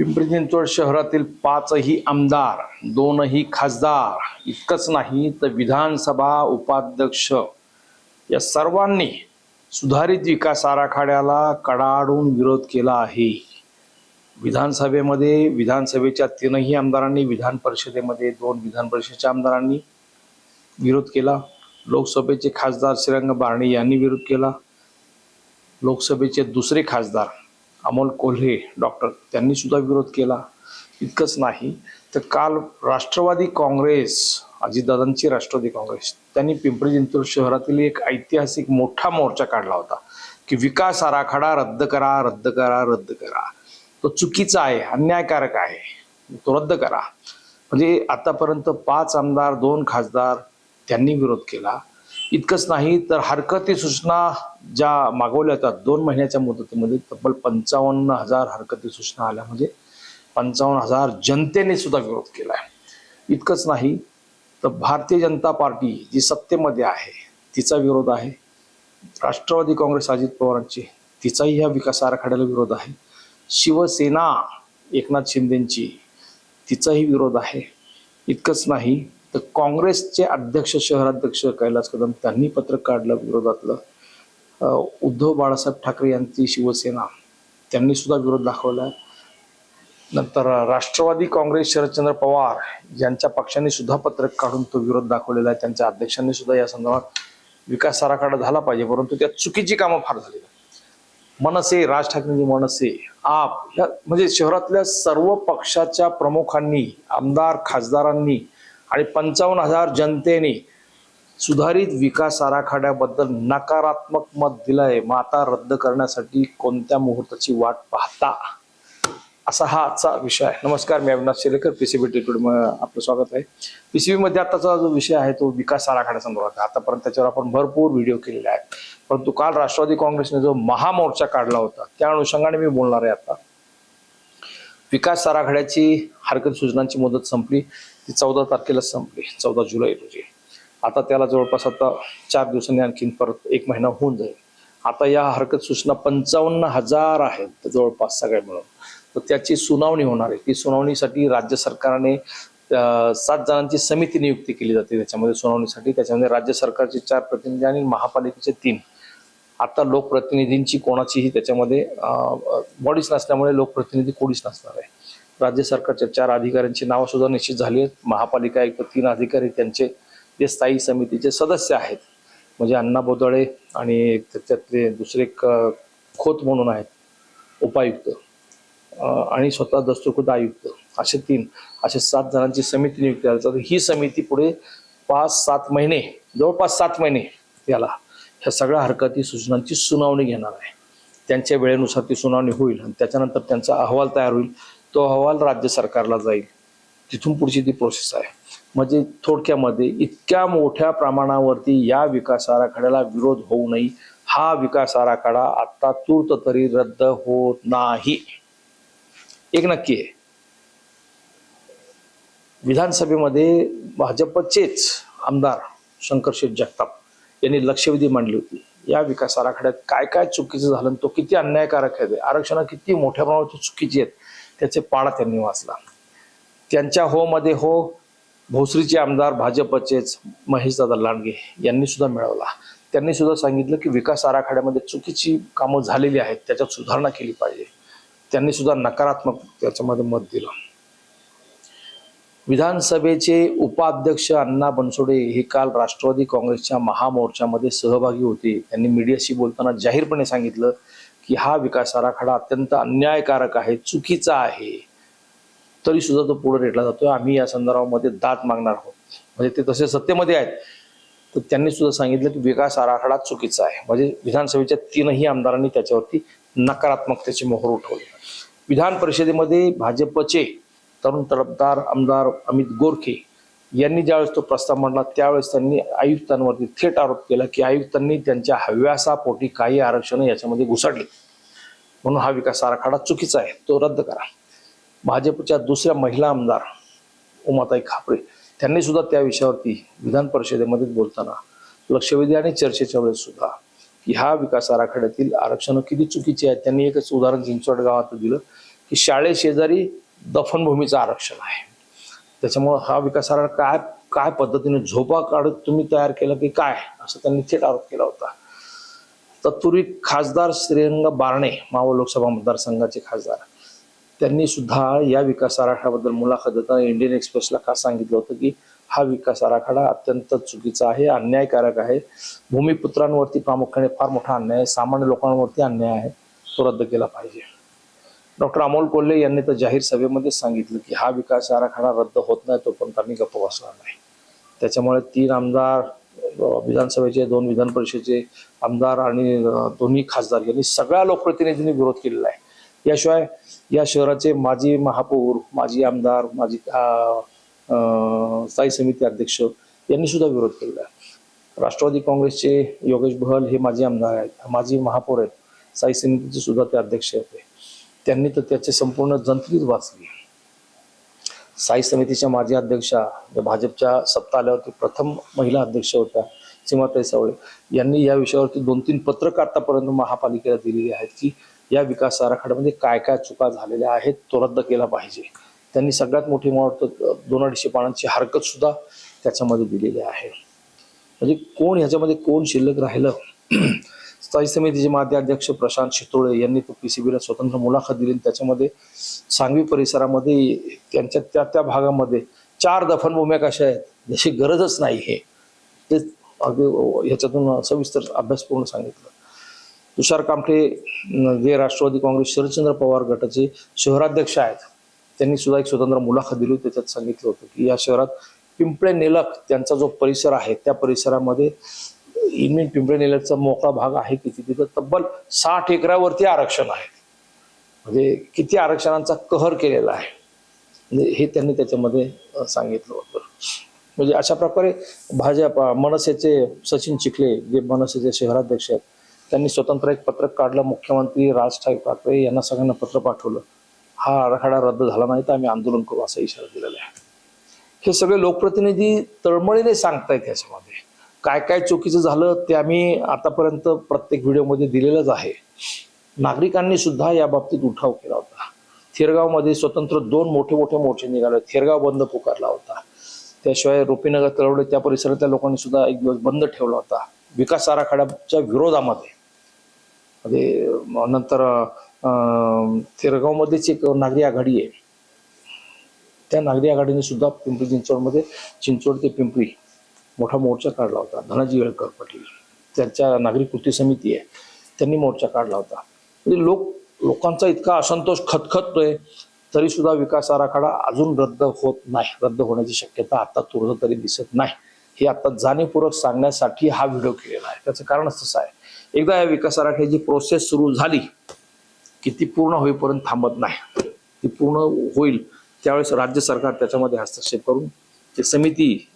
पिंपरी चिंचवड शहरातील पाचही आमदार दोनही खासदार इतकंच नाही तर विधानसभा उपाध्यक्ष या सर्वांनी सुधारित विकास आराखड्याला कडाडून विरोध केला आहे. विधानसभेमध्ये विधानसभेच्या तीनही आमदारांनी विधान परिषदेमध्ये दोन विधान परिषदेच्या आमदारांनी विरोध केला. लोकसभेचे खासदार श्रीरंग बारणे यांनी विरोध केला. लोकसभेचे दुसरे खासदार अमोल कोल्हे डॉक्टर त्यांनी सुद्धा विरोध केला. इतकंच नाही तर काल राष्ट्रवादी काँग्रेस अजितदादांची राष्ट्रवादी काँग्रेस त्यांनी पिंपरी चिंचवड शहरातील एक ऐतिहासिक मोठा मोर्चा काढला होता की विकास आराखडा रद्द करा रद्द करा रद्द करा. तो चुकीचा आहे अन्यायकारक आहे तो रद्द करा. म्हणजे आतापर्यंत पाच आमदार दोन खासदार त्यांनी विरोध केला. इतकंच नाही तर हरकती सूचना ज्या मागवल्या होत्या दोन महिन्याच्या मुदतीमध्ये तब्बल पंचावन्न हजार हरकती सूचना आल्या. म्हणजे पंचावन्न हजार जनतेने सुद्धा विरोध केला आहे इतकंच नाही तर भारतीय जनता पार्टी जी सत्तेमध्ये आहे तिचा विरोध आहे. राष्ट्रवादी काँग्रेस अजित पवारांची तिचाही ह्या विकास आराखड्याला विरोध आहे. शिवसेना एकनाथ शिंदेंची तिचाही विरोध आहे. इतकंच नाही तर काँग्रेसचे अध्यक्ष शहराध्यक्ष कैलास कदम त्यांनी पत्रक काढलं विरोधातलं. उद्धव बाळासाहेब ठाकरे यांची शिवसेना त्यांनी सुद्धा विरोध दाखवला. नंतर राष्ट्रवादी काँग्रेस शरदचंद्र पवार यांच्या पक्षाने सुद्धा पत्रक काढून तो विरोध दाखवलेला आहे. त्यांच्या अध्यक्षांनी सुद्धा या संदर्भात विकास आराखडा झाला पाहिजे परंतु त्यात चुकीची कामं फार झाली मनसे राज ठाकरेंची मनसे आप ह्या म्हणजे शहरातल्या सर्व पक्षाच्या प्रमुखांनी आमदार खासदारांनी आणि पंचावन्न हजार जनतेने सुधारित विकास आराखड्याबद्दल नकारात्मक मत दिलंय. मग आता रद्द करण्यासाठी कोणत्या मुहूर्ताची वाट पाहता? असा हा आजचा विषय आहे. नमस्कार मी अविनाश शिरेकर पीसीबी टेटूड आपलं स्वागत आहे. पीसीबी मध्ये आताचा जो विषय आहे तो विकास आराखड्या संदर्भात आहे. आतापर्यंत त्याच्यावर आपण भरपूर व्हिडिओ केलेले आहेत. परंतु काल राष्ट्रवादी काँग्रेसने जो महामोर्चा काढला होता त्या अनुषंगाने मी बोलणार आहे आता. विकास आराखड्याची हरकत सूचनांची मुदत संपली. ती चौदा तारखेला संपली चौदा जुलै रोजी. आता त्याला जवळपास आता चार दिवसांनी आणखीन परत एक महिना होऊन जाईल. आता या हरकत सूचना पंचावन्न हजार आहेत जवळपास सगळ्या मिळून. तर त्याची सुनावणी होणार आहे. ती सुनावणीसाठी राज्य सरकारने सात जणांची समिती नियुक्ती केली जाते त्याच्यामध्ये सुनावणीसाठी. त्याच्यामध्ये राज्य सरकारचे चार प्रतिनिधी आणि महापालिकेचे तीन. आता लोकप्रतिनिधींची कोणाचीही त्याच्यामध्ये बॉडीच नसल्यामुळे लोकप्रतिनिधी कोणीच नसणार आहे. राज्य सरकारच्या चार अधिकाऱ्यांची नावं सुद्धा निश्चित झाली आहेत. महापालिका आयुक्त तीन अधिकारी त्यांचे. जे स्थायी समितीचे सदस्य आहेत. म्हणजे अण्णा बोदळे आणि त्याच्यातले दुसरे क खोत म्हणून आहेत. उपायुक्त. आणि स्वतः दस्तुरखुद आयुक्त. असे तीन असे सात जणांची समिती नियुक्त झाली. तर ही समिती पुढे पाच सात महिने जवळपास सात महिने याला ह्या सगळ्या हरकती सूचनांची सुनावणी घेणार आहे. त्यांच्या वेळेनुसार ती सुनावणी होईल आणि त्याच्यानंतर त्यांचा अहवाल तयार होईल. तो अहवाल राज्य सरकारला जाईल. तिथून पुढची ती प्रोसेस आहे. म्हणजे थोडक्यामध्ये इतक्या मोठ्या प्रमाणावरती या विकास आराखड्याला विरोध होऊ नये. हा विकास आराखडा आता तूर्त तरी रद्द होत नाही. एक नक्की आहे. विधानसभेमध्ये भाजपचेच आमदार शंकरशेठ जगताप यांनी लक्षवेधी मांडली होती. या विकास आराखड्यात काय काय चुकीचं झालं तो किती अन्यायकारक आहे? आरक्षण किती मोठ्या प्रमाणात चुकीची आहेत? त्याचे पाडा त्यांनी वाचला. त्यांच्या हो मध्ये हो भोसरीचे आमदार भाजपचेच महेशदादा लांडगे यांनी सुद्धा मिळवला. त्यांनी सुद्धा सांगितलं की विकास आराखड्यामध्ये चुकीची कामं झालेली आहेत त्याच्यात सुधारणा केली पाहिजे. त्यांनी सुद्धा नकारात्मक त्याच्यामध्ये मत दिलं. विधानसभेचे उपाध्यक्ष अण्णा बनसोडे हे काल राष्ट्रवादी काँग्रेसच्या महामोर्चामध्ये सहभागी होते. त्यांनी मीडियाशी बोलताना जाहीरपणे सांगितलं की हा विकास आराखडा अत्यंत अन्यायकारक आहे चुकीचा आहे. तरी सुद्धा तो पुढे रेटला जातोय. आम्ही या संदर्भामध्ये दाद मागणार आहोत. म्हणजे ते तसे सत्तेमध्ये आहेत. तर त्यांनी सुद्धा सांगितलं की विकास आराखडा चुकीचा आहे. म्हणजे विधानसभेच्या तीनही आमदारांनी त्याच्यावरती नकारात्मकतेचे मोहर उठवले. विधान परिषदेमध्ये भाजपचे तरुण तडफदार आमदार अमित गोरखे यांनी ज्यावेळेस तो प्रस्ताव मांडला त्यावेळेस त्यांनी आयुक्तांवरती थेट आरोप केला की आयुक्तांनी त्यांच्या हव्यासापोटी काही आरक्षण याच्यामध्ये घुसडली. म्हणून हा विकास आराखडा चुकीचा आहे तो रद्द करा. भाजपच्या दुसऱ्या महिला आमदार उमाताई खापरे त्यांनी सुद्धा त्या विषयावरती विधान परिषदेमध्ये बोलताना लक्षवेधी आणि चर्चेच्या वेळेस सुद्धा की हा विकास आराखड्यातील आरक्षण किती चुकीची आहेत. त्यांनी एकच उदाहरण चिंचवड गावात दिलं की शाळे शेजारी दफनभूमीचं आरक्षण आहे. त्याच्यामुळं हा विकास आराखडा काय काय पद्धतीने झोपा काढत तुम्ही तयार केलं की काय असं त्यांनी थेट आरोप केला होता. तत्पूर्वी खासदार श्रीरंग बारणे मावळ लोकसभा मतदारसंघाचे खासदार त्यांनी सुद्धा या विकास आराखड्याबद्दल मुलाखत देताना इंडियन एक्सप्रेसला का सांगितलं होतं की हा विकास आराखडा अत्यंत चुकीचा आहे अन्यायकारक आहे. भूमिपुत्रांवरती प्रामुख्याने फार मोठा अन्याय आहे सामान्य लोकांवरती अन्याय आहे तो रद्द केला पाहिजे. डॉक्टर अमोल कोल्हे यांनी तर जाहीर सभेमध्ये सांगितलं की हा विकास आराखडा रद्द होत नाही तोपर्यंत आम्ही गप्प बसणार नाही. त्याच्यामुळे तीन आमदार विधानसभेचे दोन विधान परिषदेचे आमदार आणि दोन्ही खासदार यांनी सगळ्या लोकप्रतिनिधींनी विरोध केलेला आहे. याशिवाय या शहराचे माजी महापौर माजी आमदार माजी स्थायी समिती अध्यक्ष यांनी सुद्धा विरोध केलेला आहे. राष्ट्रवादी काँग्रेसचे योगेश बहल हे माजी आमदार आहेत माजी महापौर आहेत स्थायी समितीचे सुद्धा ते अध्यक्ष होते. त्यांनी तर त्याचे संपूर्ण जंत्रीच वाचली. साई समितीच्या माजी अध्यक्षा ज्या भाजपच्या सत्ता आल्यावरती प्रथम महिला अध्यक्ष होत्या सीमाताई सावळे. यांनी या विषयावरती दोन तीन पत्रक आतापर्यंत महापालिकेला दिलेली आहेत की या विकास आराखड्यामध्ये काय काय चुका झालेल्या आहेत तो रद्द केला पाहिजे. त्यांनी सगळ्यात मोठी मला वाटतं दोन अडीचशे पानांची हरकत सुद्धा त्याच्यामध्ये दिलेली आहे. म्हणजे कोण ह्याच्यामध्ये कोण शिल्लक राहिलं? स्थायी समितीचे माजी अध्यक्ष प्रशांत शितोळे यांनी तो पीसीबीला स्वतंत्र मुलाखत दिली. आणि त्याच्यामध्ये सांगवी परिसरामध्ये त्यांच्या त्या त्या भागामध्ये चार दफनभूम्या कशा आहेत जशी गरजच नाही हे. ते अगदी ह्याच्यातून सविस्तर अभ्यासपूर्ण सांगितलं. तुषार कामठे जे राष्ट्रवादी काँग्रेस शरदचंद्र पवार गटाचे शहराध्यक्ष आहेत त्यांनी सुद्धा एक स्वतंत्र मुलाखत दिली होती. त्याच्यात सांगितलं होतं की या शहरात पिंपळे नेलक त्यांचा जो परिसर आहे त्या परिसरामध्ये इनमेन पिंपळे नेल्याचा मोकळा भाग आहे किती तिथं तब्बल साठ एकरावरती आरक्षण आहे. म्हणजे किती आरक्षणांचा कहर केलेला आहे. म्हणजे हे त्यांनी त्याच्यामध्ये सांगितलं होतं. म्हणजे अशा प्रकारे भाजपा मनसेचे सचिन चिखले जे मनसेचे शहराध्यक्ष आहेत त्यांनी स्वतंत्र एक पत्रक काढलं. मुख्यमंत्री राज ठाकरे यांना सगळ्यांना पत्र पाठवलं. हा आराखडा रद्द झाला नाही तर आम्ही आंदोलन करू असा इशारा दिलेला आहे. हे सगळे लोकप्रतिनिधी तळमळीने सांगतायत याच्यामध्ये. काय काय चुकीचं झालं ते आम्ही आतापर्यंत प्रत्येक व्हिडिओमध्ये दिलेलंच आहे. नागरिकांनी सुद्धा या बाबतीत उठाव केला होता. थिरगावमध्ये स्वतंत्र दोन मोठे मोठे मोर्चे निघाले. थिरगाव बंद पुकारला होता. त्याशिवाय रोपीनगर तळवडे त्या परिसरातल्या लोकांनी सुद्धा एक दिवस बंद ठेवला होता. विकास आराखड्याच्या विरोधामध्ये. म्हणजे नंतर थिरगावमध्येच एक नागरी आघाडी आहे. त्या नागरी आघाडीने सुद्धा पिंपरी चिंचवडमध्ये चिंचवड ते पिंपरी मोठा मोर्चा काढला होता. धनाजी वेळकर पाटील त्यांच्या नागरिक कृती समिती आहे त्यांनी मोर्चा काढला होता. म्हणजे लोक लोकांचा इतका असंतोष खतखततोय तरी सुद्धा विकास आराखडा अजून रद्द होत नाही. रद्द होण्याची शक्यता आता तुरंत तरी दिसत नाही. हे आता जाणीवपूर्वक सांगण्यासाठी हा व्हिडिओ केलेला आहे. त्याचं कारणच तसं आहे. एकदा या विकास आराखड्याची प्रोसेस सुरू झाली की ती पूर्ण होईपर्यंत थांबत नाही. ती पूर्ण होईल त्यावेळेस राज्य सरकार त्याच्यामध्ये हस्तक्षेप करून ते समिती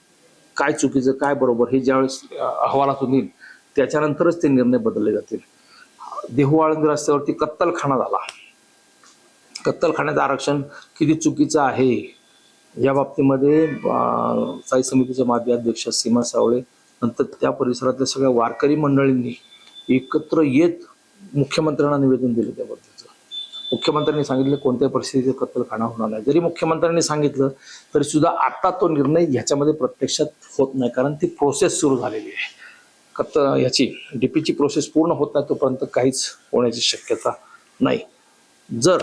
काय चुकीचं काय बरोबर हे ज्यावेळेस अहवालातून येईल त्याच्यानंतरच ते निर्णय बदलले जातील. देहू रस्त्यावरती कत्तलखाना झाला. कत्तलखान्याचं आरक्षण किती चुकीचं आहे? या बाबतीमध्ये साई समितीचे माजी अध्यक्ष सीमा सावळे नंतर त्या परिसरातल्या सगळ्या वारकरी मंडळींनी एकत्र येत मुख्यमंत्र्यांना निवेदन दिलं त्याबद्दल. मुख्यमंत्र्यांनी सांगितलं कोणत्याही परिस्थितीत कत्तलखाना होणार नाही. जरी मुख्यमंत्र्यांनी सांगितलं तरी सुद्धा आता तो निर्णय ह्याच्यामध्ये प्रत्यक्षात होत नाही कारण ती प्रोसेस सुरू झालेली आहे. कत्त ह्याची डीपीची प्रोसेस पूर्ण होत नाही तोपर्यंत काहीच होण्याची शक्यता नाही. जर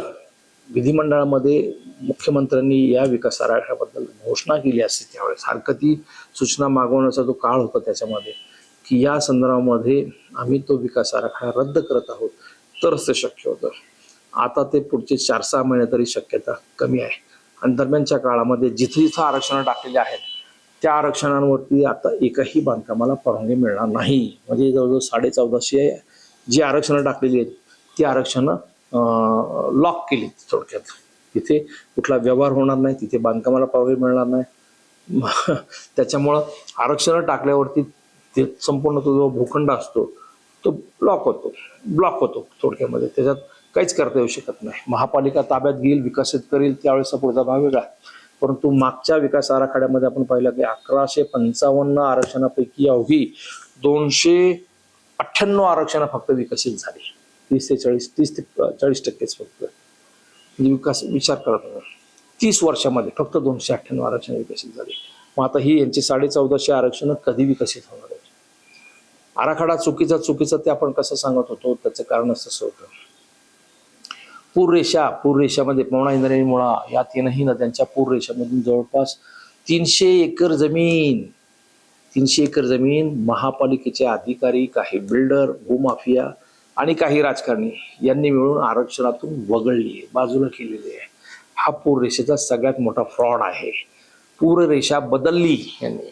विधिमंडळामध्ये मुख्यमंत्र्यांनी या विकास आराखड्याबद्दल घोषणा केली असते त्यावेळेस हरकती सूचना मागवण्याचा जो काळ होता त्याच्यामध्ये की या संदर्भामध्ये आम्ही तो विकास आराखडा रद्द करत आहोत तरच ते शक्य होतं. आता ते पुढचे चार सहा महिने तरी शक्यता कमी आहे. आणि दरम्यानच्या काळामध्ये जिथे जिथं आरक्षणं टाकलेली आहेत त्या आरक्षणांवरती आता एकही बांधकामाला परवानगी मिळणार नाही. म्हणजे जवळजवळ साडे चौदाशे जी आरक्षणं टाकलेली आहेत ती आरक्षणं लॉक केली थोडक्यात. तिथे कुठला व्यवहार होणार नाही तिथे बांधकामाला परवानगी मिळणार नाही. त्याच्यामुळं आरक्षणं टाकल्यावरती ते संपूर्ण तो जो भूखंड असतो तो ब्लॉक होतो ब्लॉक होतो थोडक्यामध्ये. त्याच्यात काहीच करता येऊ शकत नाही. महापालिका ताब्यात घेईल विकसित करेल त्यावेळेसचा पुढचा भाग वेगळा परंतु मागच्या विकास आराखड्यामध्ये आपण पाहिलं की अकराशे पंचावन्न आरक्षणापैकी अवघी दोनशे अठ्ठ्याण्णव आरक्षण फक्त विकसित झाली. तीस ते चाळीस तीस ते चाळीस टक्केच फक्त. म्हणजे विकास विचार करत नाही तीस वर्षामध्ये फक्त दोनशे अठ्ठ्याण्णव आरक्षण विकसित झाली. मग आता ही यांची साडे चौदाशे आरक्षण कधी विकसित होणार आहे आराखडा चुकीचा चुकीचा ते आपण कसं सांगत होतो? त्याचं कारण असं होतं. पूर रेषा पूर रेषामध्ये पवना इंद्रायणी मुळा या तीनही नद्यांच्या पूर रेषामधून जवळपास तीनशे एकर जमीन तीनशे एकर जमीन महापालिकेचे अधिकारी काही बिल्डर भूमाफिया आणि काही राजकारणी यांनी मिळून आरक्षणातून वगळली आहे बाजूला केलेली आहे. हा पूर रेषेचा सगळ्यात मोठा फ्रॉड आहे. पूर रेषा बदलली यांनी.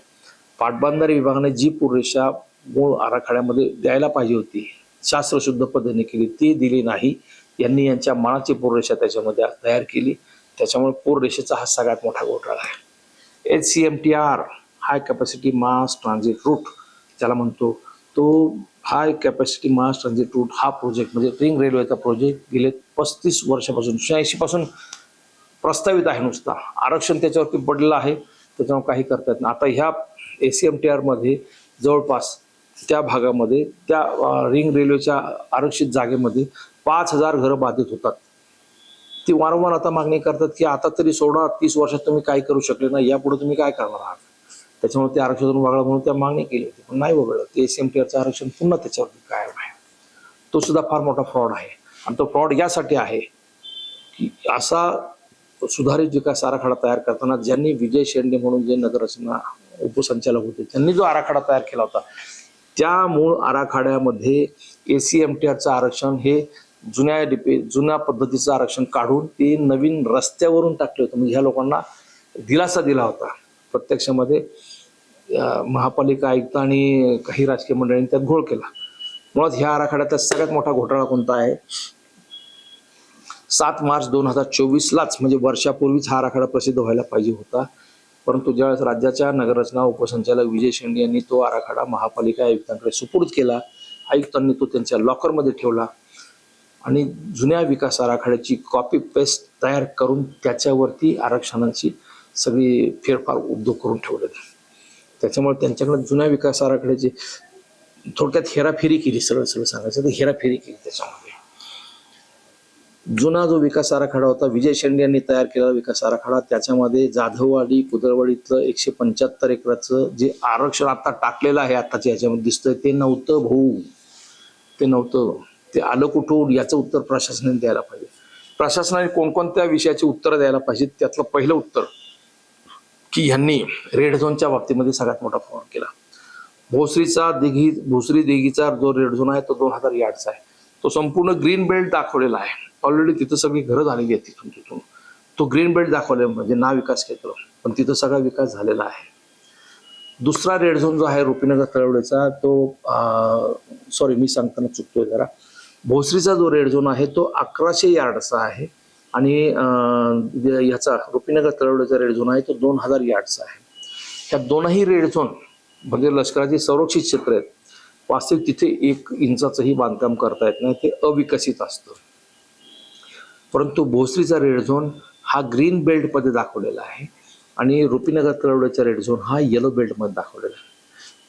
पाटबंधारे विभागाने जी पूर रेषा मूळ आराखड्यामध्ये द्यायला पाहिजे होती शास्त्रशुद्ध पद्धतीने केली ती दिली नाही. यांनी यांच्या मनाची पूर त्याच्यामध्ये तयार केली. त्याच्यामुळे पूररेषेचा हा सगळ्यात मोठा घोटाळा आहे. H C M T R high capacity mass transit route ज्याला म्हणतो. तो high capacity mass transit route हा प्रोजेक्ट म्हणजे रिंग रेल्वेचा प्रोजेक्ट गेले पस्तीस वर्षापासून शहाऐंशी पासून प्रस्तावित आहे नुसता. आरक्षण त्याच्यावरती पडलेलं आहे. त्याच्यामुळे काही करता येत नाही. आता ह्या ए सी एम टी आरमध्ये जवळपास त्या भागामध्ये त्या रिंग रेल्वेच्या आरक्षित जागेमध्ये पाच हजार घरं बाधित होतात. ती वारंवार आता मागणी करतात की आता तरी सोडा तीस वर्षात तुम्ही काय करू शकले नाही यापुढे तुम्ही काय करणार आहात? त्याच्यामुळे ते आरक्षणातून वगळा म्हणून त्या मागणी केली होती. पण नाही वगळलं. ते एस एम टी आरचं आरक्षण पुन्हा त्याच्यावरती कायम आहे. तो सुद्धा फार मोठा फ्रॉड आहे. आणि तो फ्रॉड यासाठी आहे की असा सुधारित विकास आराखडा तयार करताना ज्यांनी विजय शेंडे म्हणून जे नगररचना उपसंचालक होते त्यांनी जो आराखडा तयार केला होता त्या मूळ आराखड्यामध्ये ए सी एम टी आरचं आरक्षण हे जुन्या डिपे जुन्या पद्धतीचं आरक्षण काढून ते नवीन रस्त्यावरून टाकले होते. म्हणजे ह्या लोकांना दिलासा दिला होता. प्रत्यक्षामध्ये महापालिका आयुक्त आणि काही राजकीय मंडळींनी त्यात घोळ केला. मुळात ह्या आराखड्याचा सगळ्यात मोठा घोटाळा कोणता आहे? सात मार्च दोन हजार चोवीसलाच म्हणजे वर्षापूर्वीच हा आराखडा प्रसिद्ध व्हायला पाहिजे होता. परंतु ज्यावेळेस राज्याच्या नगररचना उपसंचालक विजय शेंडे यांनी तो आराखडा महापालिका आयुक्तांकडे सुपूर्द केला आयुक्तांनी तो त्यांच्या लॉकरमध्ये ठेवला आणि जुन्या विकास आराखड्याची कॉपी पेस्ट तयार करून त्याच्यावरती आरक्षणाची सगळी फेरफार उद्योग करून ठेवलेत त्याच्यामुळे त्यांच्याकडे जुन्या विकास आराखड्याची थोडक्यात हेराफेरी केली सरळ सरळ सांगायचं तर हेराफेरी केली त्याच्यामध्ये. जुना जो विकास आराखडा होता विजय शेंडे यांनी तयार केलेला विकास आराखडा त्याच्यामध्ये जाधववाडी कुदळवाडीतलं एकशे पंच्याहत्तर एकराचं जे आरक्षण आता टाकलेलं आहे आताच्या याच्यामध्ये दिसतंय ते नव्हतं भाऊ. ते नव्हतं. ते आलं कुठून याचं उत्तर प्रशासनाने द्यायला पाहिजे. प्रशासनाने कोणकोणत्या विषयाची उत्तरं द्यायला पाहिजेत त्यातलं पहिलं उत्तर की ह्यांनी रेड झोनच्या बाबतीमध्ये सगळ्यात मोठा फोन केला. भोसरीचा दिघी भोसरी दिघीचा जो रेड झोन आहे तो दोन हजार यार्डचा आहे. तो संपूर्ण ग्रीन बेल्ट दाखवलेला आहे. ऑलरेडी तिथं सगळी घरं झालेली आहेत तिथून तिथून. तो ग्रीन बेल्ट दाखवले म्हणजे ना विकास क्षेत्र. पण तिथं सगळा विकास झालेला आहे. दुसरा रेड झोन जो आहे रुपीनगर तळवडेचा तो सॉरी मी सांगताना चुकतोय जरा. भोसरीचा जो रेड झोन आहे तो अकराशे यार्डचा आहे. आणि ह्याचा याचा रुपीनगर तळवडेचा रेड झोन आहे तो दोन हजार यार्डचा आहे. ह्या दोनही रेड झोन म्हणजे लष्कराची संरक्षित क्षेत्र आहेत. वास्तविक तिथे एक इंचाचंही बांधकाम करता येत नाही ते अविकसित असतं. परंतु भोसरीचा रेड झोन हा ग्रीन बेल्टमध्ये दाखवलेला आहे आणि रुपीनगर तळवड्याचा रेड झोन हा येलो बेल्टमध्ये दाखवलेला आहे.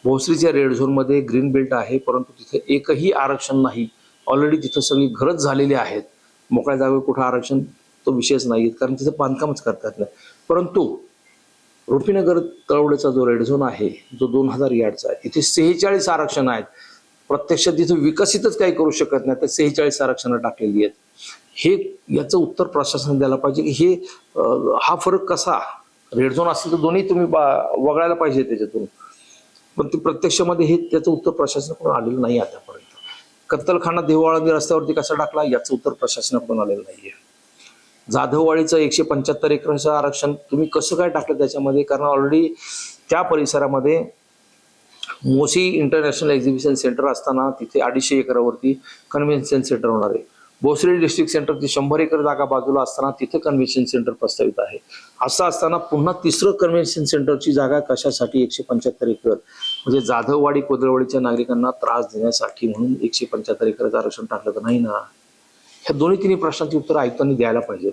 भोसरीच्या रेड झोनमध्ये ग्रीन बेल्ट आहे परंतु तिथे एकही आरक्षण नाही. ऑलरेडी तिथं सगळी घरच झालेली आहेत. मोकळ्या जागेवर कुठं आरक्षण तो विषयच नाही कारण तिथं बांधकामच करतात नाही. परंतु रुपीनगर तळवड्याचा जो रेड झोन आहे जो दोन हजार यार्डचा आहे इथे सेहेचाळीस आरक्षण आहेत. प्रत्यक्षात तिथं विकसितच काही करू शकत नाही तर सेहेचाळीस आरक्षणं टाकलेली आहेत. हे याचं उत्तर प्रशासन द्यायला पाहिजे की हे हा फरक कसा? रेड झोन असेल तर दोन्ही तुम्ही बा- वगळायला पाहिजे त्याच्यातून. पण ते प्रत्यक्षामध्ये हे त्याचं उत्तर प्रशासनाकडून आलेलं नाही आतापर्यंत. कत्तलखाना देवाळानी रस्त्यावरती कसा टाकला याचं उत्तर प्रशासनाकडून आलेलं नाहीये. जाधववाडीचं एकशे पंच्याहत्तर एकरचं आरक्षण तुम्ही कसं काय टाकलं त्याच्यामध्ये? कारण ऑलरेडी त्या परिसरामध्ये मोसी इंटरनॅशनल एक्झिबिशन सेंटर असताना तिथे अडीचशे एकरावरती कन्व्हेन्शन सेंटर होणार आहे. भोसरी डिस्ट्रिक्ट सेंटरची शंभर एकर जागा बाजूला असताना तिथे कन्व्हेन्शन सेंटर प्रस्तावित आहे. असं असताना पुन्हा तिसरं कन्व्हेन्शन सेंटरची जागा कशासाठी एकशे पंच्याहत्तर एकर? म्हणजे जाधववाडी कोदळवाडीच्या नागरिकांना त्रास देण्यासाठी म्हणून एकशे पंच्याहत्तर एकरचं आरक्षण टाकलं तर नाही ना? ह्या दोन्ही तिन्ही प्रश्नांची उत्तर आयुक्तांनी द्यायला पाहिजे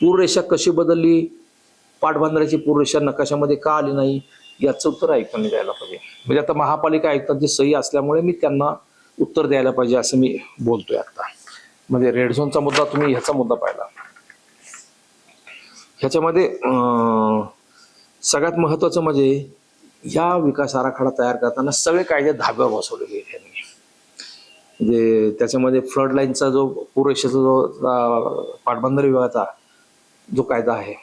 पूररेषा कशी बदलली? पाटबंधाऱ्याची पूररेषा नकाशामध्ये का आली नाही? याचं उत्तर आयुक्तांनी द्यायला पाहिजे. म्हणजे आता महापालिका आयुक्तांची सही असल्यामुळे मी त्यांना उत्तर द्यायला पाहिजे असं मी बोलतोय आता. म्हणजे रेड झोनचा मुद्दा तुम्ही ह्याचा मुद्दा पाहिला. ह्याच्यामध्ये सगळ्यात महत्वाचं म्हणजे या विकास आराखडा तयार करताना सगळे कायदे धाब्यावर बसवलेले गेले यांनी म्हणजे त्याच्यामध्ये फ्लड लाईनचा जो पूररेषेचा जो अं, पाटबंधारे विभागाचा जो कायदा आहे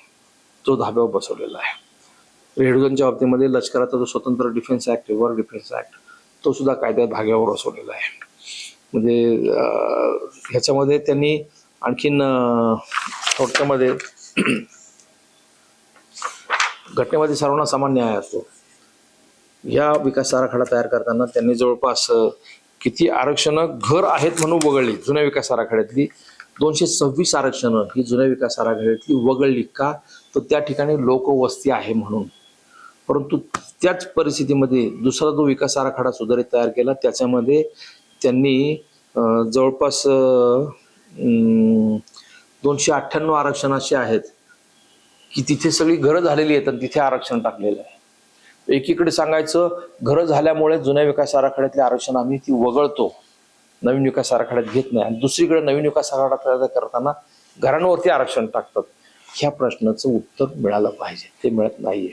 तो धाब्यावर बसवलेला आहे. रेडझोनच्या बाबतीमध्ये लष्कराचा जो स्वतंत्र डिफेन्स ऍक्ट वर डिफेन्स ऍक्ट तो सुद्धा कायद्यात धाग्यावर बसवलेला आहे. म्हणजे ह्याच्यामध्ये त्यांनी आणखीन थोडक्यामध्ये घटनेमध्ये सर्वांना सामान्य न्याय असतो. या विकास आराखडा तयार करताना त्यांनी जवळपास किती आरक्षणं घर आहेत म्हणून वगळली. जुन्या विकास आराखड्यातली दोनशे सव्वीस आरक्षणं ही जुन्या विकास आराखड्यातली वगळली का? तर त्या ठिकाणी लोकवस्ती आहे म्हणून. परंतु त्याच परिस्थितीमध्ये दुसरा जो विकास आराखडा सुधारित तयार केला त्याच्यामध्ये त्यांनी जवळपास दोनशे अठ्ठ्याण्णव आरक्षण असे आहेत की तिथे सगळी घरं झालेली आहेत आणि तिथे आरक्षण टाकलेलं आहे. एकीकडे सांगायचं घरं झाल्यामुळे जुन्या विकास आराखड्यातले आरक्षण आम्ही ती वगळतो. नवीन विकास आराखड्यात घेत नाही. आणि दुसरीकडे नवीन विकास आराखडा करताना घरांवरती आरक्षण टाकतात. ह्या प्रश्नाचं उत्तर मिळालं पाहिजे. ते मिळत नाहीये.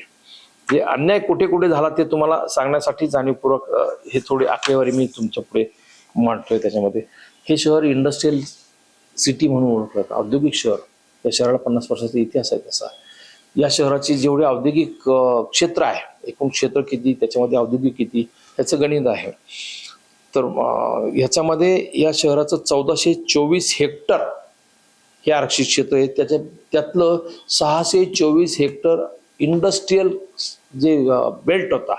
जे अन्याय कुठे कुठे झाला ते तुम्हाला सांगण्यासाठी जाणीवपूर्वक हे थोडी आकडेवारी मी तुमच्यापुढे मांडतोय त्याच्यामध्ये. हे शहर इंडस्ट्रीयल सिटी म्हणून ओळखलं औद्योगिक शहर. या शहराला पन्नास वर्षाचा इतिहास आहे तसा. या शहराची जेवढे औद्योगिक क्षेत्र आहे एकूण क्षेत्र किती त्याच्यामध्ये औद्योगिक किती ह्याचं गणित आहे. तर ह्याच्यामध्ये या शहराचं चौदाशे चोवीस हेक्टर हे आरक्षित क्षेत्र आहे. त्याच्या त्यातलं सहाशे चोवीस हेक्टर इंडस्ट्रीयल जे बेल्ट होता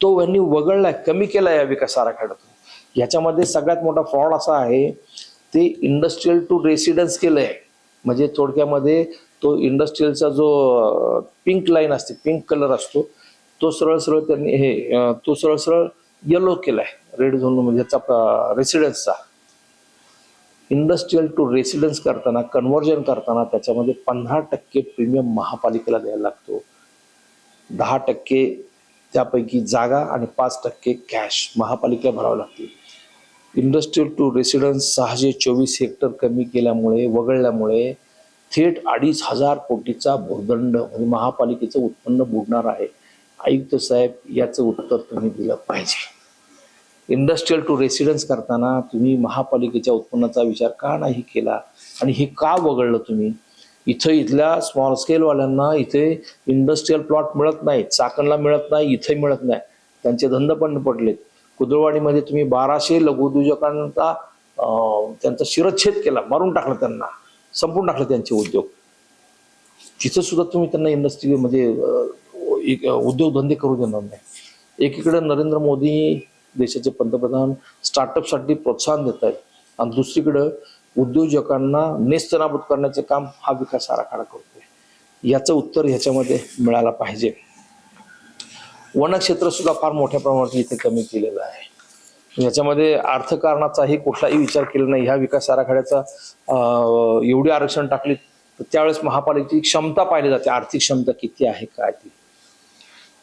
तो यांनी वगळला कमी केला या विकास आराखड्यातून. याच्यामध्ये सगळ्यात मोठा फ्रॉड असा आहे ते इंडस्ट्रीयल टू रेसिडेन्स केलंय. म्हणजे थोडक्यामध्ये तो इंडस्ट्रीयलचा जो पिंक लाईन असते पिंक कलर असतो तो सरळ सरळ त्यांनी हे तो सरळ सरळ येलो केलाय रेड झोन म्हणजे याचा रेसिडेन्सचा इंडस्ट्रीयल टू रेसिडेन्स करताना कन्व्हर्जन करताना त्याच्यामध्ये पंधरा टक्के प्रीमियम महापालिकेला द्यायला लागतो. दहा टक्के त्यापैकी जागा आणि पाच टक्के कॅश महापालिकेला भरावं लागते. इंडस्ट्रीयल टू रेसिडेन्स सहाशे चोवीस हेक्टर कमी केल्यामुळे वगळल्यामुळे थेट अडीच हजार कोटीचा भूर्दंड म्हणजे महापालिकेचं उत्पन्न बुडणार आहे. आयुक्त साहेब याचं उत्तर तुम्ही दिलं पाहिजे. इंडस्ट्रीयल टू रेसिडेन्स करताना तुम्ही महापालिकेच्या उत्पन्नाचा विचार का नाही केला? आणि हे का वगळलं तुम्ही? इथं इथल्या स्मॉल स्केलवाल्यांना इथे इंडस्ट्रीयल प्लॉट मिळत नाही चाकणला मिळत नाही इथे मिळत नाही. त्यांचे धंदे पण पडलेत. कुदळवाडीमध्ये तुम्ही बाराशे लघुउद्योजकांचा त्यांचा शिरच्छेद केला मारून टाकलं त्यांना. संपून टाकलं त्यांचे उद्योग. तिथं सुद्धा तुम्ही त्यांना इंडस्ट्री म्हणजे एक उद्योगधंदे करू देणार नाही. एकीकडे नरेंद्र मोदी देशाचे पंतप्रधान स्टार्टअपसाठी प्रोत्साहन देत आहेत आणि दुसरीकडं उद्योजकांना नेस्तनाबूत करण्याचे काम हा विकास आराखडा करतोय. याचं उत्तर ह्याच्यामध्ये मिळायला पाहिजे. वनक्षेत्र सुद्धा फार मोठ्या प्रमाणात इथे कमी केलेलं आहे. याच्यामध्ये अर्थकारणाचाही कुठलाही विचार केला नाही. ह्या विकास आराखड्याचा एवढी आरक्षण टाकली तर त्यावेळेस महापालिकेची क्षमता पाहिली जाते. आर्थिक क्षमता किती आहे काय ती.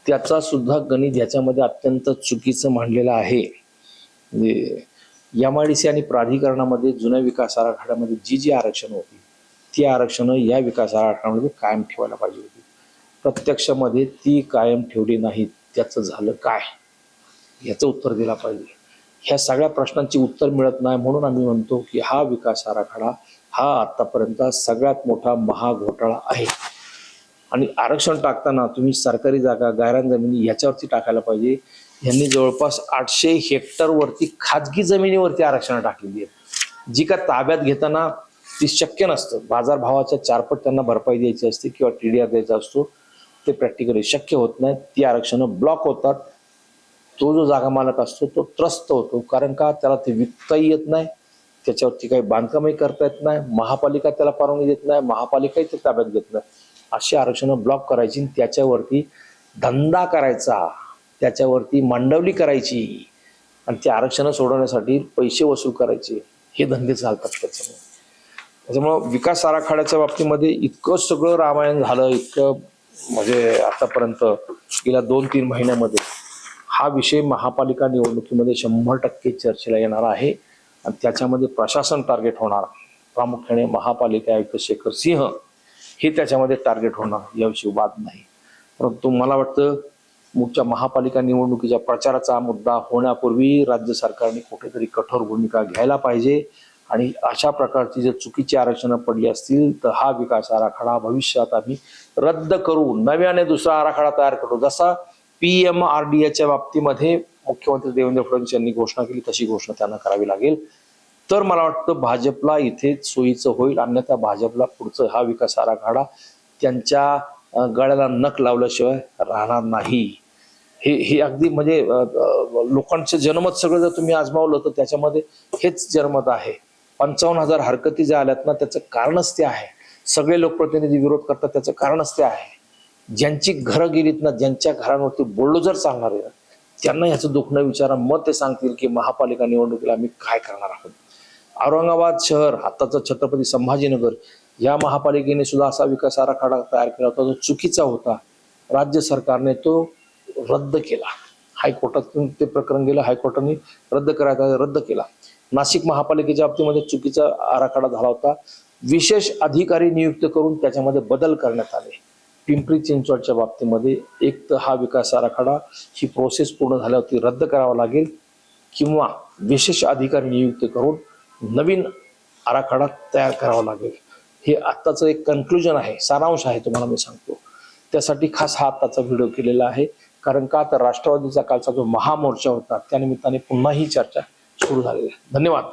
त्याचा सुद्धा गणित याच्यामध्ये अत्यंत चुकीचं मांडलेलं आहे. म्हणजे एम आय डी सी आणि प्राधिकरणामध्ये जुन्या विकास आराखड्यामध्ये जी जी आरक्षण होती ती आरक्षणं या विकास आराखड्यामध्ये कायम ठेवायला पाहिजे होती. प्रत्यक्षामध्ये ती कायम ठेवली नाहीत त्याचं झालं काय? याचं उत्तर दिला पाहिजे. ह्या सगळ्या प्रश्नांची उत्तर मिळत नाही म्हणून आम्ही म्हणतो की हा विकास आराखडा हा आतापर्यंत सगळ्यात मोठा महाघोटाळा आहे. आणि आरक्षण टाकताना तुम्ही सरकारी जागा गायरान जमिनी याच्यावरती टाकायला पाहिजे. यांनी जवळपास आठशे हेक्टरवरती खाजगी जमिनीवरती आरक्षण टाकलेली आहेत. जी का ताब्यात घेताना ती शक्य नसतं. बाजारभावाच्या चारपट त्यांना भरपाई द्यायची असते किंवा टी डी आर द्यायचा असतो ते प्रॅक्टिकली शक्य होत नाही. ती आरक्षणं ब्लॉक होतात. तो जो जागा मालक असतो तो त्रस्त होतो. कारण का? त्याला ते विकताही येत नाही त्याच्यावरती काही बांधकामही करता येत नाही महापालिका त्याला परवानगी देत नाही महापालिकाही ते ताब्यात घेत नाही. अशी आरक्षणं ब्लॉक करायची आणि त्याच्यावरती धंदा करायचा त्याच्यावरती मांडवली करायची आणि ते आरक्षणं सोडवण्यासाठी पैसे वसूल करायचे. हे धंदे चालतात त्याच्यामुळे. त्याच्यामुळं विकास आराखड्याच्या बाबतीमध्ये इतकं सगळं रामायण झालं इतकं म्हणजे आतापर्यंत गेल्या दोन तीन महिन्यामध्ये हा विषय महापालिका निवडणुकीमध्ये शंभर टक्के चर्चेला येणार आहे. आणि त्याच्यामध्ये प्रशासन टार्गेट होणार. प्रामुख्याने महापालिका आयुक्त शेखर सिंह हे त्याच्यामध्ये टार्गेट होणार. याविषयी वाद नाही. परंतु मला वाटतं मुख्य महापालिका निवडणुकीच्या प्रचाराचा मुद्दा होण्यापूर्वी राज्य सरकारने कुठेतरी कठोर भूमिका घ्यायला पाहिजे. आणि अशा प्रकारची जर चुकीची आरक्षणं पडली असतील तर हा विकास आराखडा भविष्यात आम्ही रद्द करू. नव्याने दुसरा आराखडा तयार करू. जसा पी एम आर डी एच्या बाबतीमध्ये मुख्यमंत्री देवेंद्र फडणवीस यांनी घोषणा केली तशी घोषणा त्यांना करावी लागेल. तर मला वाटतं भाजपला इथे सोयीचं होईल अन्यथा भाजपला पुढचं हा विकास आराखडा त्यांच्या गळ्याला नख लावल्याशिवाय राहणार नाही. हे हे अगदी म्हणजे लोकांचं जनमत सगळं जर तुम्ही आजमावलं तर त्याच्यामध्ये हेच जनमत आहे. पंचावन्न हजार हरकती ज्या आल्यात ना त्याचं कारणच ते आहे. सगळे लोकप्रतिनिधी विरोध करतात त्याचं कारणच ते आहे. ज्यांची घरं गेलीत ना ज्यांच्या घरांवरती बुलडोजर चालणार आहे ना, त्यांना याचं दुःख न विचारा मग ते सांगतील की महापालिका निवडणुकीला आम्ही काय करणार आहोत. औरंगाबाद शहर आताचं छत्रपती संभाजीनगर या महापालिकेने सुद्धा असा विकास आराखडा तयार केला होता जो चुकीचा होता. राज्य सरकारने तो रद्द केला. हायकोर्टातून ते प्रकरण गेलं हायकोर्टाने रद्द करायचा रद्द केला. नाशिक महापालिकेच्या बाबतीमध्ये चुकीचा आराखडा झाला होता. विशेष अधिकारी नियुक्त करून त्याच्यामध्ये बदल करण्यात आले. पिंपरी चिंचवडच्या बाबतीमध्ये एक तर हा विकास आराखडा ही प्रोसेस पूर्ण झाल्यावरती रद्द करावा लागेल किंवा विशेष अधिकारी नियुक्त करून नवीन आराखडा तयार करावा लागेल. हे आत्ताचं एक कन्क्लुजन आहे सारांश आहे तुम्हाला मी सांगतो. त्यासाठी खास हा आत्ताचा व्हिडिओ केलेला आहे. कारण का तर राष्ट्रवादीचा कालचा जो महामोर्चा होता त्यानिमित्ताने पुन्हा ही चर्चा सुरू झालेली आहे. धन्यवाद.